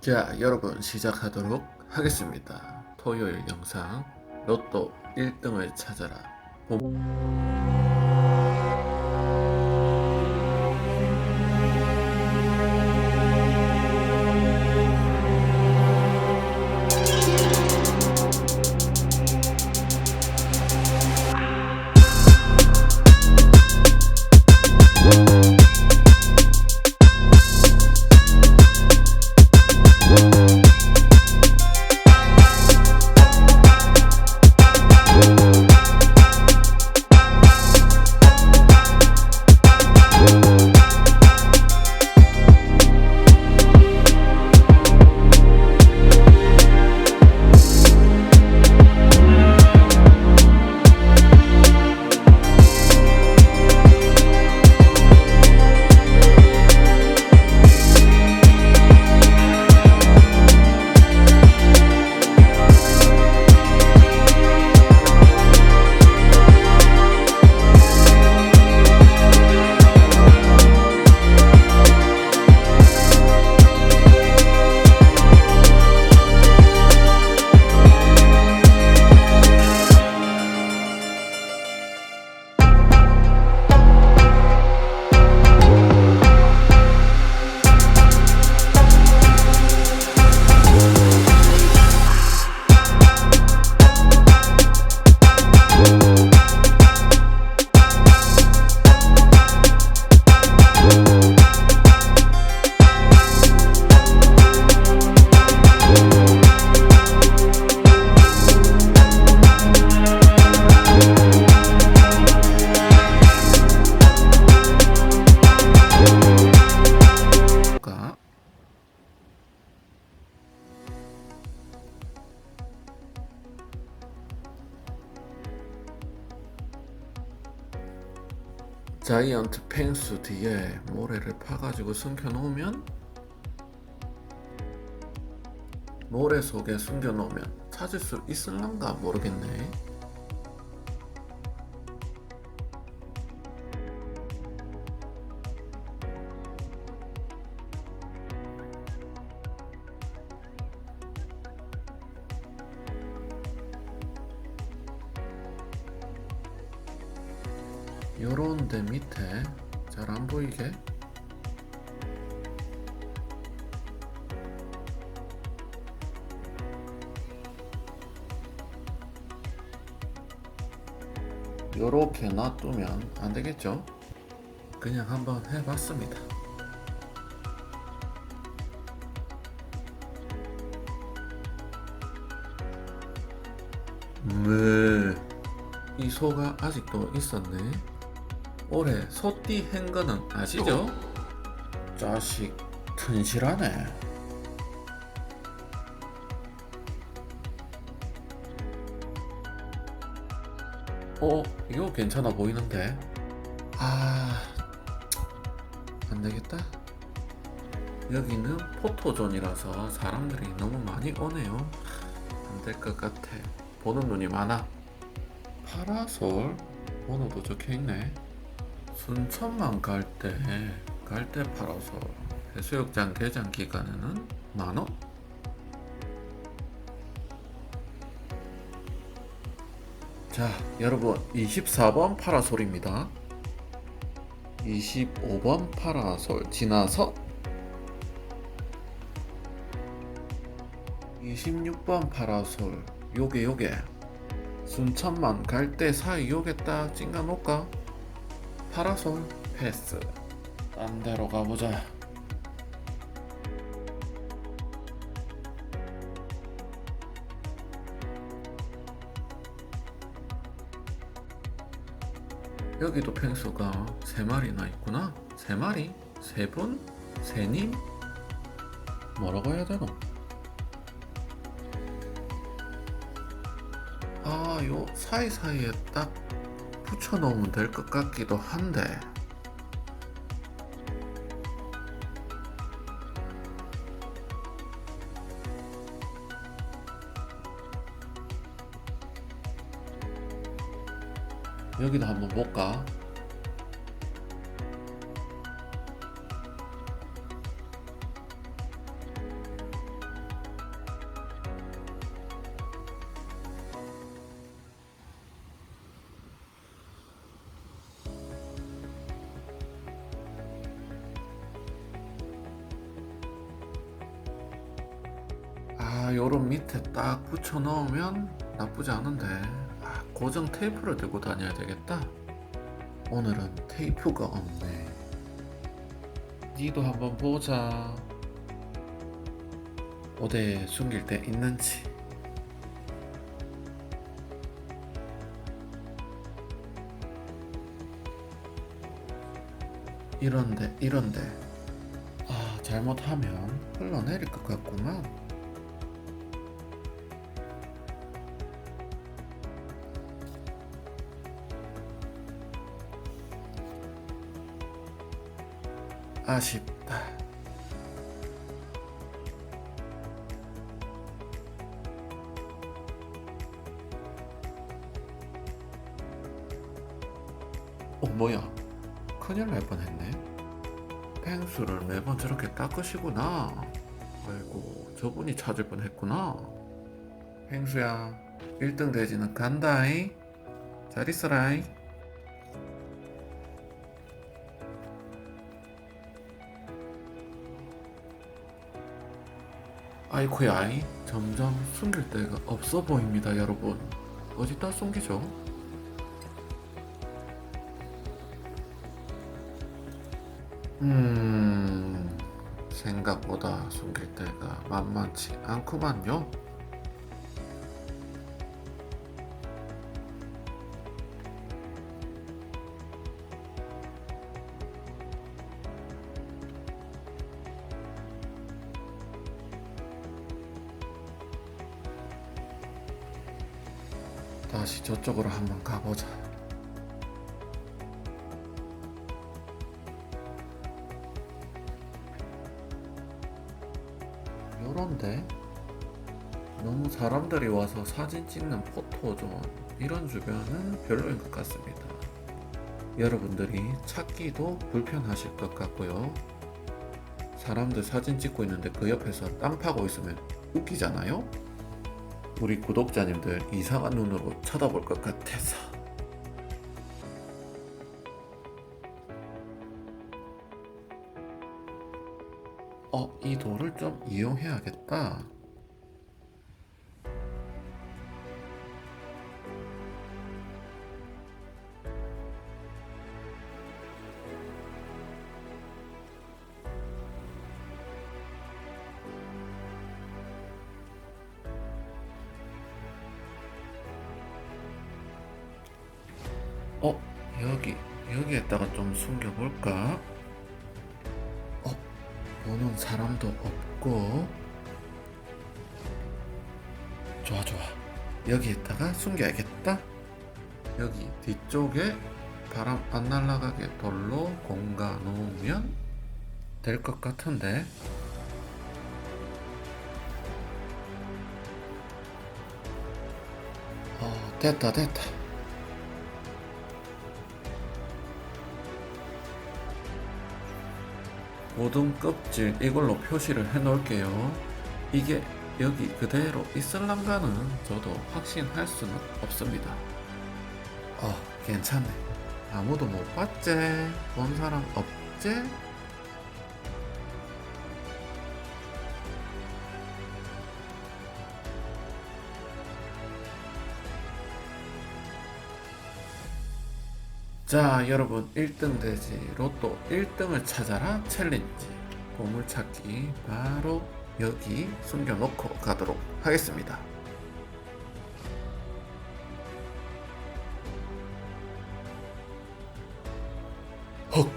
자, 여러분 시작하도록 하겠습니다. 토요일 영상 로또 1등을 찾아라. 봄- 자이언트 펭수 뒤에 모래를 파가지고 숨겨놓으면 모래 속에 숨겨놓으면 찾을 수 있을란가 모르겠네. 요렇게 놔두면 안 되겠죠? 그냥 한번 해봤습니다. 네. 이 소가 아직도 있었네. 올해 소띠 한 거는 아시죠? 자식 튼실하네. 어, 이거 괜찮아 보이는데. 아, 안 되겠다. 여기는 포토존이라서 사람들이 너무 많이 오네요. 안 될 것 같아. 보는 눈이 많아. 파라솔 번호도 적혀 있네. 순천만 갈 때갈때 팔아서 해수욕장 개장 기간에는 만 원? 자, 여러분 24번 파라솔입니다. 25번 파라솔 지나서 26번 파라솔 요게 요게 순천만 갈 때 사이 요게 딱 찡가 놓을까? 파라솔 패스 딴 데로 가보자 여기도 펭수가 세 마리나 있구나 세 마리? 세 분? 세님? 뭐라고 해야 되노? 아, 요 사이사이에 딱 붙여놓으면 될 것 같기도 한데. 여기도 한번 볼까? 아 요런 밑에 딱 붙여 넣으면 나쁘지 않은데 고정 테이프를 들고 다녀야 되겠다. 오늘은 테이프가 없네. 니도 한번 보자. 어디에 숨길 데 있는지. 이런데 이런데. 아 잘못하면 흘러내릴 것 같구만 아쉽다. 어 뭐야? 큰일 날 뻔했네. 펭수를 매번 저렇게 닦으시구나. 아이고 저분이 찾을 뻔했구나. 펭수야 1등 돼지는 간다이. 잘 있어라이 아이쿠야이 점점 숨길 데가 없어 보입니다 여러분 어디다 숨기죠? 음 생각보다 숨길 데가 만만치 않구만요 다시 저쪽으로 한번 가보자 요런데 너무 사람들이 와서 사진 찍는 포토존 이런 주변은 별로인 것 같습니다. 여러분들이 찾기도 불편하실 것 같고요. 사람들 사진 찍고 있는데 그 옆에서 땅 파고 있으면 웃기잖아요? 우리 구독자님들 이상한 눈으로 쳐다볼 것 같아서. 어, 이 돌을 좀 이용해야겠다. 어, 여기, 여기에다가 좀 숨겨볼까? 어, 보는 사람도 없고. 좋아, 좋아. 여기에다가 숨겨야겠다. 여기 뒤쪽에 바람 안 날아가게 돌로 공가 놓으면 될 것 같은데. 어, 됐다, 됐다. 모든 껍질 이걸로 표시를 해 놓을게요. 이게 여기 그대로 있을랑가는 저도 확신할 수는 없습니다. 어, 괜찮네. 아무도 못 봤지? 본 사람 없지? 자, 여러분 1등 돼지 로또 1등을 찾아라 챌린지 보물찾기 바로 여기 숨겨놓고 가도록 하겠습니다. 헉!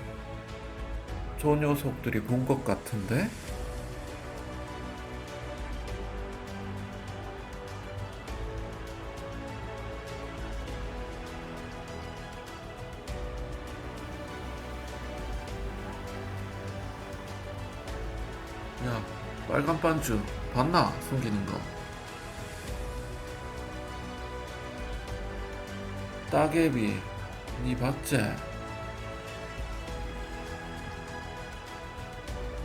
저 녀석들이 본 것 같은데? 야, 빨간 반주 봤나? 숨기는 거. 따개비, 니 봤지?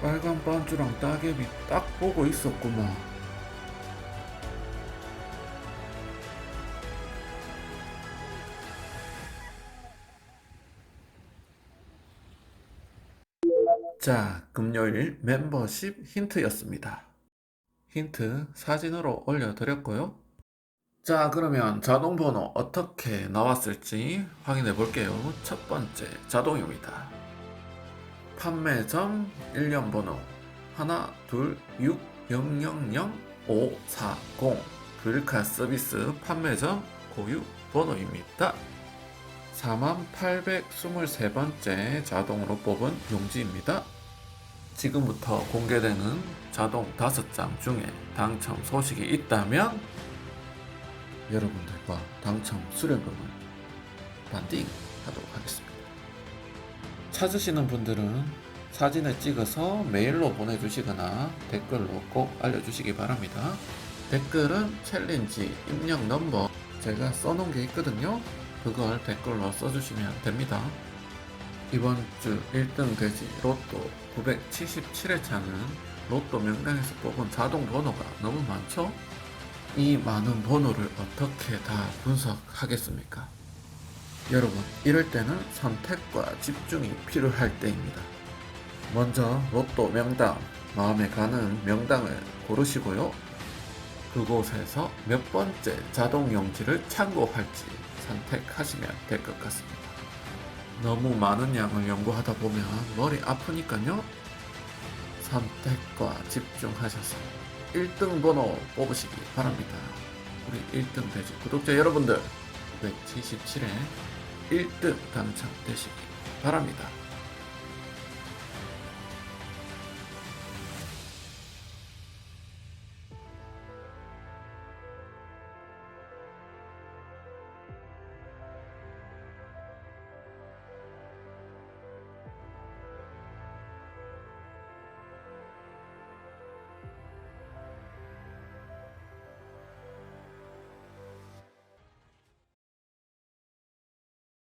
빨간 반주랑 따개비 딱 보고 있었구만. 자, 금요일 멤버십 힌트였습니다. 힌트 사진으로 올려드렸고요. 자, 그러면 자동 번호 어떻게 나왔을지 확인해 볼게요. 첫 번째 자동입니다. 판매점 일련 번호 하나 둘 6 0 0 0 5 4 0 그릴카 서비스 판매점 고유 번호입니다. 4823번째 자동으로 뽑은 용지입니다. 지금부터 공개되는 자동 5장 중에 당첨 소식이 있다면 여러분들과 당첨 수령금을 반띵 하도록 하겠습니다. 찾으시는 분들은 사진을 찍어서 메일로 보내주시거나 댓글로 꼭 알려주시기 바랍니다. 댓글은 챌린지 입력 넘버 제가 써놓은 게 있거든요. 그걸 댓글로 써주시면 됩니다. 이번 주 1등 돼지 로또 977회차는 로또 명당에서 뽑은 자동 번호가 너무 많죠? 이 많은 번호를 어떻게 다 분석하겠습니까? 여러분, 이럴 때는 선택과 집중이 필요할 때입니다. 먼저 로또 명당, 마음에 가는 명당을 고르시고요. 그곳에서 몇 번째 자동 용지를 참고할지 선택하시면 될 것 같습니다. 너무 많은 양을 연구하다 보면 머리 아프니까요. 선택과 집중하셔서 1등 번호 뽑으시기 바랍니다. 우리 1등 돼지 구독자 여러분들 177회 1등 당첨되시기 바랍니다.